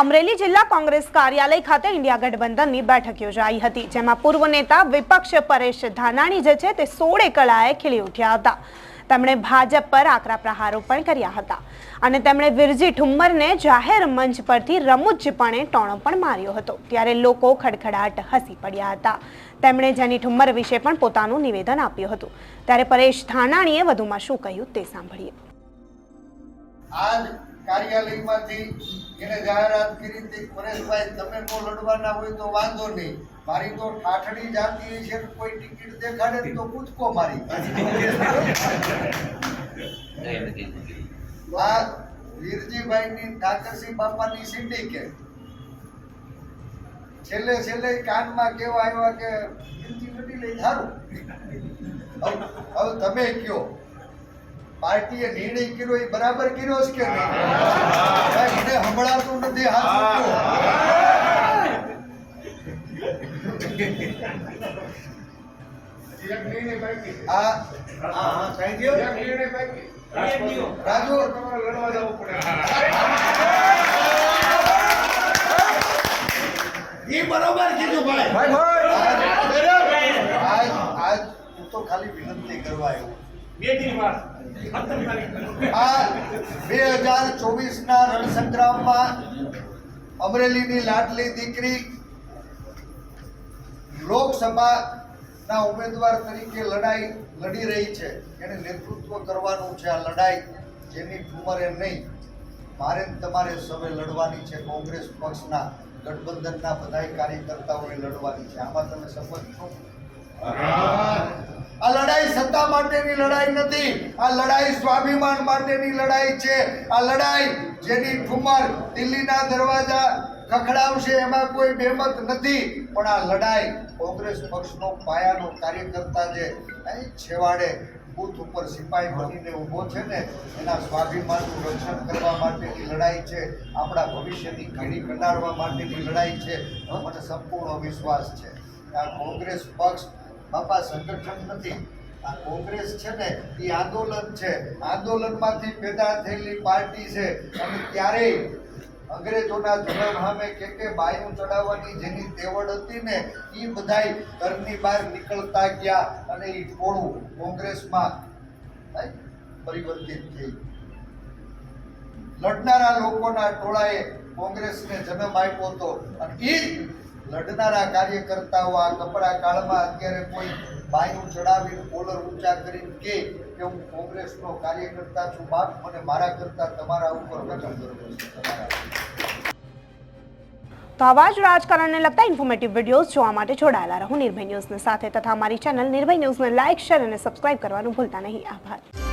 અમરેલી જિલ્લા કોંગ્રેસ કાર્યાલય ખાતે ઇન્ડિયા ગઠબંધનની બેઠક યોજાઈ હતી, જેમાં પૂર્વ નેતા વિપક્ષ પરેશ ધાનાણી જે છે તે સોળે કળાએ ખીલી ઉઠ્યા હતા. તેમણે ભાજપ પર આકરા પ્રહારો પણ કર્યા હતા અને તેમણે વિરજી ઠુમ્મરને જાહેર મંચ પરથી રમૂજપણે ટોણો પણ માર્યો હતો. ત્યારે લોકો ખડખડાટ હસી પડ્યા હતા. તેમણે જેની ઠુમ્મર વિશે પણ પોતાનું નિવેદન આપ્યું હતું. ત્યારે પરેશ ધાનાણીએ વધુમાં શું કહ્યું તે સાંભળીએ. કાર્યાલયમાંથી એને જાહેરાત કરી હતી, પરેશભાઈ, તમે નો લડવાના હોય તો વાંધો નહીં. મારી તો ઠાઠડી જાતી છે કોઈ ટિકિટ દેખાડે તો કૂદકો મારી આ વીરજીભાઈની ઠાકરસિંહ બાપાની સિન્ડિકેટ છેલ્લે છેલ્લે કાનમાં કેવા આવ્યા કે વીરજી લઈ સારું હવે તમે કયો? પાર્ટીએ નિર્ણય કર્યો એ બરાબર કર્યો છે કે નહીં ભાઈ, સંભળાતું નથી હાથ મૂકો. આ રાજુ એ બરોબર કીધું ભાઈ. આજ આજ હું તો ખાલી વિનંતી કરવા આવ્યો. આ બે હજાર ચોવીસ રણસંગ્રામમાં અમરેલીની લાડલી દીકરી લોકસભાના ઉમેદવાર તરીકે લડાઈ લડી રહી છે. એને નેતૃત્વ કરવાનું છે આ લડાઈ. જેની ઉંમરે નહીં. મારે તમારે સૌએ લડવાની છે. કોંગ્રેસ પક્ષના ગઠબંધનના બધાય કાર્યકર્તાઓએ લડવાની છે. આમાં તમે સંમત છો? આ લડાઈ સત્તા માટેની લડાઈ નથી. આ લડાઈ સ્વાભિમાન માટેની લડાઈ છે. આ લડાઈ જેની ઠુમર દિલ્હીના દરવાજા ખખડાવશે એમાં કોઈ બેમત નથી. પણ આ લડાઈ કોંગ્રેસ પક્ષનો પાયાનો કાર્યકર્તા જે અહીં છેવાડે બૂથ ઉપર સિપાહી બનીને ઊભો છે ને, એના સ્વાભિમાનનું રક્ષણ કરવા માટેની લડાઈ છે. આપણા ભવિષ્યની ઘડી કંડારવા માટેની લડાઈ છે. મને સંપૂર્ણ વિશ્વાસ છે. આ કોંગ્રેસ પક્ષ બાપા, સંગઠન નથી. આ કોંગ્રેસ છે ને, એ આંદોલન છે. આંદોલનમાંથી પેદા થયેલી પાર્ટી છે. અને ક્યારેય અંગ્રેજોના જુલમ સામે કે કે બાયું ચડાવવાની જેની તેવડ હતી ને, એ બધાય ઘરની બહાર નીકળતા ગયા અને એ ટોળું કોંગ્રેસમાં પરિવર્તિત થઈ. લડનારા લોકોના ટોળાએ કોંગ્રેસને જન્મ આપ્યો હતો. અને એ લડનારા કાર્યકર્તાઓ આ કપરા કાળમાં અત્યારે કોઈ બાયું ચડાવીને કોલર ઊંચા કરીને કે હું કોંગ્રેસનો કાર્યકર્તા છું, બાપ મને મારા કરતા તમારા ઉપર પ્રથમ ગર્વ છે, તમારા તો આવા જ રાજકારણને લગતા ઇન્ફોર્મેટિવ વિડીયોઝ જોવા માટે જોડાયેલા રહો નિર્ભય ન્યૂઝની સાથે તથા અમારી ચેનલ નિર્ભય ન્યૂઝને લાઇક શેર અને સબસ્ક્રાઇબ કરવાનું ભૂલતા નહીં. આભાર.